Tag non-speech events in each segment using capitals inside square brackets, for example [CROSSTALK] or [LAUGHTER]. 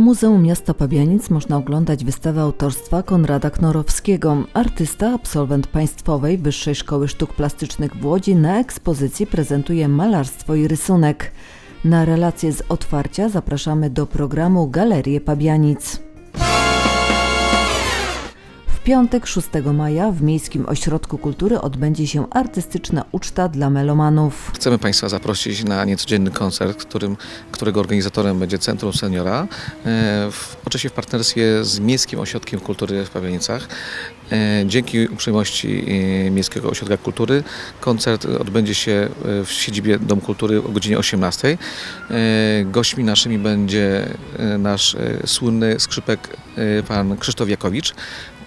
Muzeum Miasta Pabianic można oglądać wystawę autorstwa Konrada Knorowskiego. Artysta, absolwent Państwowej Wyższej Szkoły Sztuk Plastycznych w Łodzi na ekspozycji prezentuje malarstwo i rysunek. Na relacje z otwarcia zapraszamy do programu Galerie Pabianic. W piątek 6 maja w Miejskim Ośrodku Kultury odbędzie się artystyczna uczta dla melomanów. Chcemy Państwa zaprosić na niecodzienny koncert, którym, którego organizatorem będzie Centrum Seniora, e, w, oczywiście w partnerstwie z Miejskim Ośrodkiem Kultury w Pabianicach. E, Dzięki uprzejmości e, Miejskiego Ośrodka Kultury koncert odbędzie się w siedzibie Domu Kultury o godzinie 18. E, Gośćmi naszymi będzie nasz słynny skrzypek pan Krzysztof Jakowicz.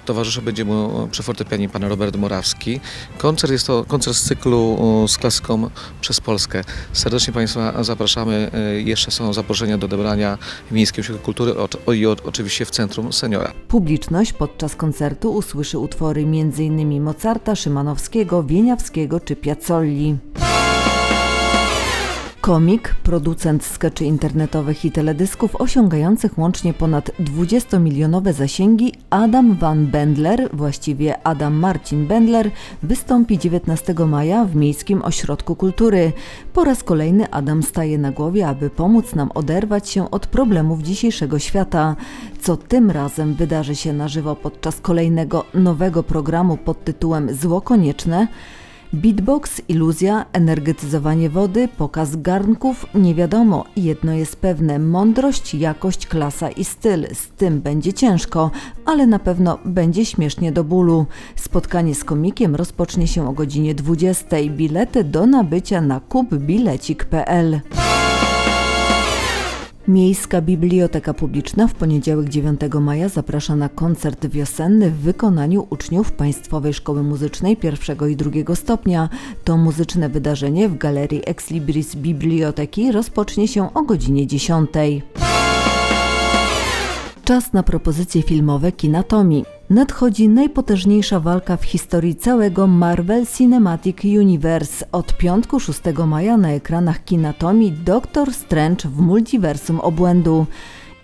Towarzyszył będzie mu przy fortepianie pan Robert Morawski. Koncert jest to koncert z cyklu z klasyką przez Polskę. Serdecznie Państwa zapraszamy. E, Jeszcze są zaproszenia do odebrania w Miejskim Ośrodku Kultury i oczywiście w Centrum Seniora. Publiczność podczas koncertu usłyszy utwory m.in. Mozarta, Szymanowskiego, Wieniawskiego czy Piazzolli. Komik, producent skeczy internetowych i teledysków osiągających łącznie ponad 20-milionowe zasięgi, Adam Van Bendler, właściwie Adam Marcin Bendler, wystąpi 19 maja w Miejskim Ośrodku Kultury. Po raz kolejny Adam staje na głowie, aby pomóc nam oderwać się od problemów dzisiejszego świata. Co tym razem wydarzy się na żywo podczas kolejnego nowego programu pod tytułem Zło Konieczne? Beatbox, iluzja, energetyzowanie wody, pokaz garnków, nie wiadomo. Jedno jest pewne: mądrość, jakość, klasa i styl. Z tym będzie ciężko, ale na pewno będzie śmiesznie do bólu. Spotkanie z komikiem rozpocznie się o godzinie 20. Bilety do nabycia na kupbilecik.pl. Miejska Biblioteka Publiczna w poniedziałek 9 maja zaprasza na koncert wiosenny w wykonaniu uczniów Państwowej Szkoły Muzycznej pierwszego i drugiego stopnia. To muzyczne wydarzenie w Galerii Ex Libris Biblioteki rozpocznie się o godzinie 10. Czas na propozycje filmowe Kinatomi. Nadchodzi najpotężniejsza walka w historii całego Marvel Cinematic Universe. Od piątku 6 maja na ekranach Kinatomi Doktor Strange w multiversum obłędu.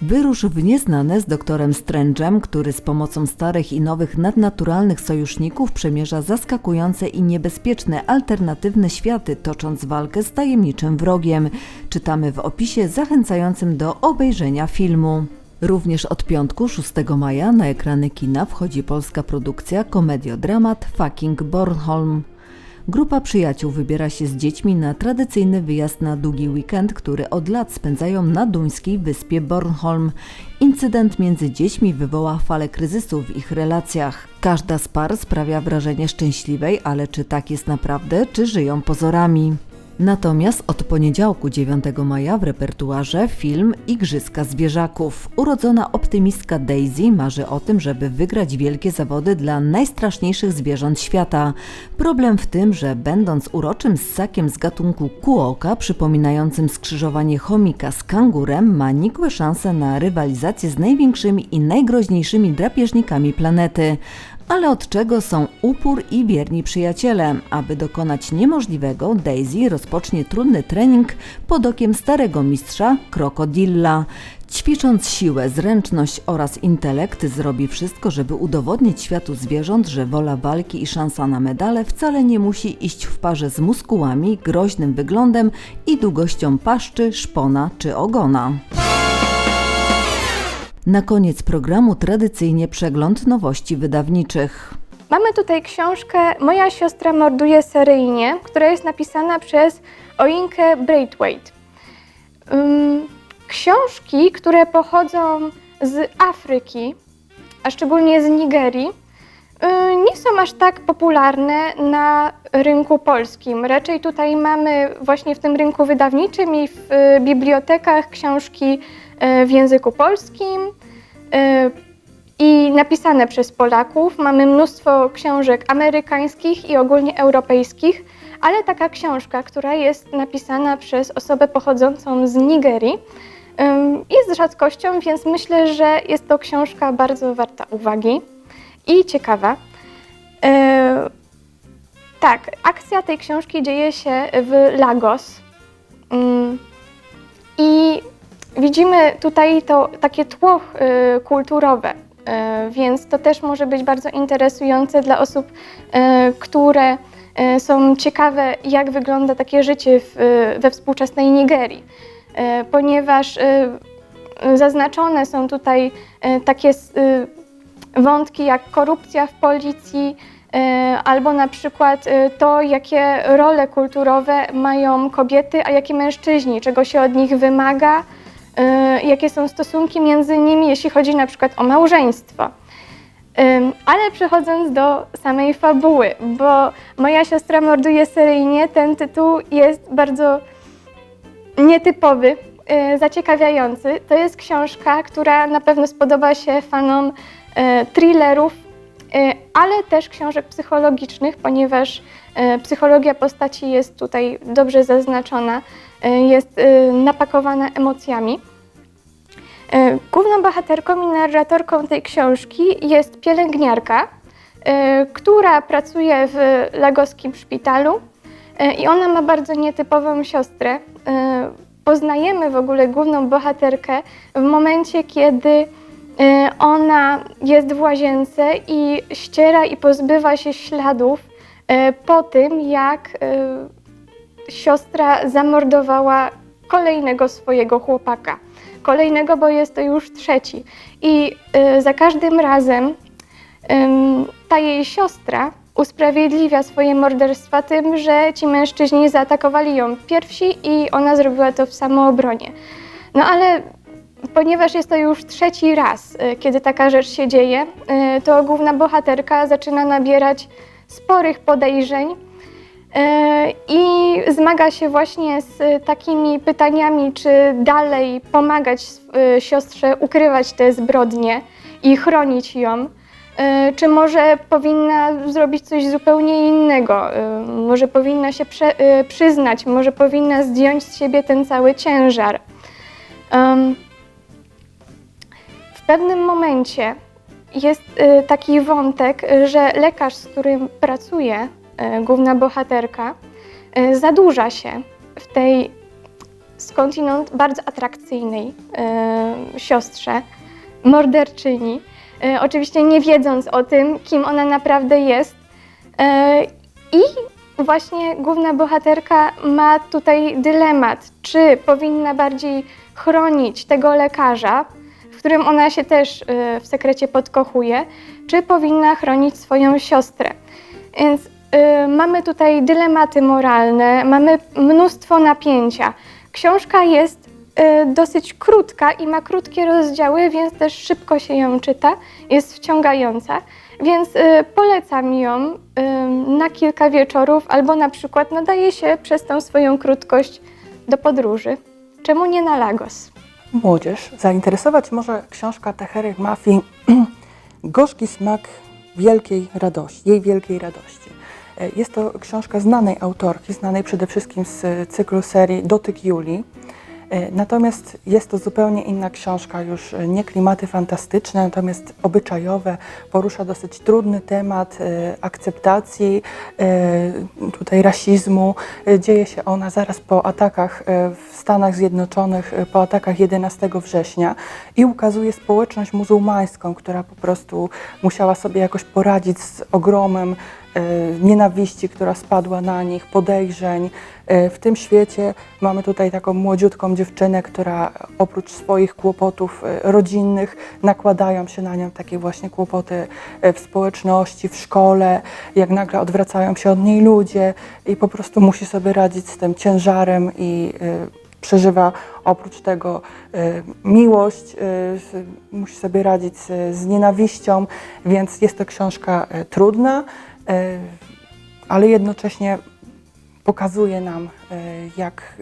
Wyrusz w nieznane z doktorem Strange'em, który z pomocą starych i nowych nadnaturalnych sojuszników przemierza zaskakujące i niebezpieczne alternatywne światy, tocząc walkę z tajemniczym wrogiem. Czytamy w opisie zachęcającym do obejrzenia filmu. Również od piątku 6 maja na ekrany kina wchodzi polska produkcja komediodramat Fucking Bornholm. Grupa przyjaciół wybiera się z dziećmi na tradycyjny wyjazd na długi weekend, który od lat spędzają na duńskiej wyspie Bornholm. Incydent między dziećmi wywoła falę kryzysu w ich relacjach. Każda z par sprawia wrażenie szczęśliwej, ale czy tak jest naprawdę, czy żyją pozorami? Natomiast od poniedziałku 9 maja w repertuarze film Igrzyska Zwierzaków. Urodzona optymistka Daisy marzy o tym, żeby wygrać wielkie zawody dla najstraszniejszych zwierząt świata. Problem w tym, że będąc uroczym ssakiem z gatunku kuoka, przypominającym skrzyżowanie chomika z kangurem, ma nikłe szanse na rywalizację z największymi i najgroźniejszymi drapieżnikami planety. Ale od czego są upór i wierni przyjaciele? Aby dokonać niemożliwego, Daisy rozpocznie trudny trening pod okiem starego mistrza krokodilla. Ćwicząc siłę, zręczność oraz intelekt, zrobi wszystko, żeby udowodnić światu zwierząt, że wola walki i szansa na medale wcale nie musi iść w parze z muskułami, groźnym wyglądem i długością paszczy, szpona czy ogona. Na koniec programu tradycyjnie przegląd nowości wydawniczych. Mamy tutaj książkę Moja siostra morduje seryjnie, która jest napisana przez Oinkę Braithwaite. Książki, które pochodzą z Afryki, a szczególnie z Nigerii, y, nie są aż tak popularne na rynku polskim. Raczej tutaj mamy właśnie w tym rynku wydawniczym i w y, bibliotekach książki w języku polskim. y, i napisane przez Polaków. Mamy mnóstwo książek amerykańskich i ogólnie europejskich, ale taka książka, która jest napisana przez osobę pochodzącą z Nigerii, jest rzadkością, więc myślę, że jest to książka bardzo warta uwagi i ciekawa. Yy, tak, akcja tej książki dzieje się w Lagos. Ym, I widzimy tutaj to takie tło y, kulturowe, y, więc to też może być bardzo interesujące dla osób, y, które są ciekawe, jak wygląda takie życie w, we współczesnej Nigerii, ponieważ zaznaczone są tutaj takie wątki jak korupcja w policji, albo na przykład to, jakie role kulturowe mają kobiety, a jakie mężczyźni, czego się od nich wymaga, jakie są stosunki między nimi, jeśli chodzi na przykład o małżeństwo. Ale przechodząc do samej fabuły, bo moja siostra morduje seryjnie, ten tytuł jest bardzo nietypowy, y, zaciekawiający. To jest książka, która na pewno spodoba się fanom y, thrillerów, y, ale też książek psychologicznych, ponieważ y, psychologia postaci jest tutaj dobrze zaznaczona, y, jest y, napakowana emocjami. Y, Główną bohaterką i narratorką tej książki jest pielęgniarka, y, która pracuje w lagoskim szpitalu y, i ona ma bardzo nietypową siostrę. Poznajemy w ogóle główną bohaterkę w momencie, kiedy ona jest w łazience i ściera i pozbywa się śladów po tym, jak siostra zamordowała kolejnego swojego chłopaka. Kolejnego, bo jest to już trzeci. I y, za każdym razem ta jej siostra usprawiedliwia swoje morderstwa tym, że ci mężczyźni zaatakowali ją pierwsi i ona zrobiła to w samoobronie. No ale ponieważ jest to już trzeci raz, y, kiedy taka rzecz się dzieje, y, to główna bohaterka zaczyna nabierać sporych podejrzeń I zmaga się właśnie z e, takimi pytaniami, czy dalej pomagać e, siostrze ukrywać te zbrodnie i chronić ją, e, czy może powinna zrobić coś zupełnie innego, e, może powinna się e, przyznać, może powinna zdjąć z siebie ten cały ciężar. W pewnym momencie jest e, taki wątek, e, że lekarz, z którym pracuje e, główna bohaterka, e, zadłuża się w tej skądinąd bardzo atrakcyjnej e, siostrze, morderczyni. E, oczywiście nie wiedząc o tym, kim ona naprawdę jest. E, I właśnie główna bohaterka ma tutaj dylemat, czy powinna bardziej chronić tego lekarza, w którym ona się też e, w sekrecie podkochuje, czy powinna chronić swoją siostrę. Więc y, mamy tutaj dylematy moralne, mamy mnóstwo napięcia. Książka jest y, dosyć krótka i ma krótkie rozdziały, więc też szybko się ją czyta, jest wciągająca, więc y, polecam ją na kilka wieczorów albo na przykład nadaje się przez tą swoją krótkość do podróży. Czemu nie na Lagos? Młodzież zainteresować może książka Tehery Mafii [CLEARS THROAT] Gorzki smak wielkiej radości, jej wielkiej radości. Jest to książka znanej autorki, znanej przede wszystkim z cyklu serii Dotyk Julii. E, Natomiast jest to zupełnie inna książka, już e, nie klimaty fantastyczne, natomiast obyczajowe. Porusza dosyć trudny temat e, akceptacji, tutaj rasizmu. Dzieje się ona zaraz po atakach w Stanach Zjednoczonych, po atakach 11 września i ukazuje społeczność muzułmańską, która po prostu musiała sobie jakoś poradzić z ogromem nienawiści, która spadła na nich, podejrzeń. E, W tym świecie mamy tutaj taką młodziutką dziewczynę, która oprócz swoich kłopotów e, rodzinnych nakładają się na nią takie właśnie kłopoty e, w społeczności, w szkole, jak nagle odwracają się od niej ludzie i po prostu musi sobie radzić z tym ciężarem i e, przeżywa oprócz tego e, miłość, e, musi sobie radzić z, nienawiścią, więc jest to książka e, trudna, e, ale jednocześnie pokazuje nam, e, jak,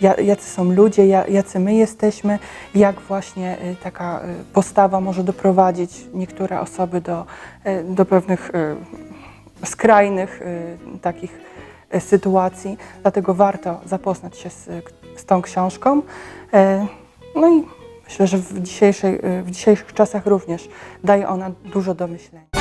ja- jacy są ludzie, ja- jacy my jesteśmy, jak właśnie e, taka e, postawa może doprowadzić niektóre osoby do, e, do pewnych e, skrajnych e, takich e, sytuacji. Dlatego warto zapoznać się z, z tą książką. E, No i myślę, że w, dzisiejszej, e, w dzisiejszych czasach również daje ona dużo do myślenia.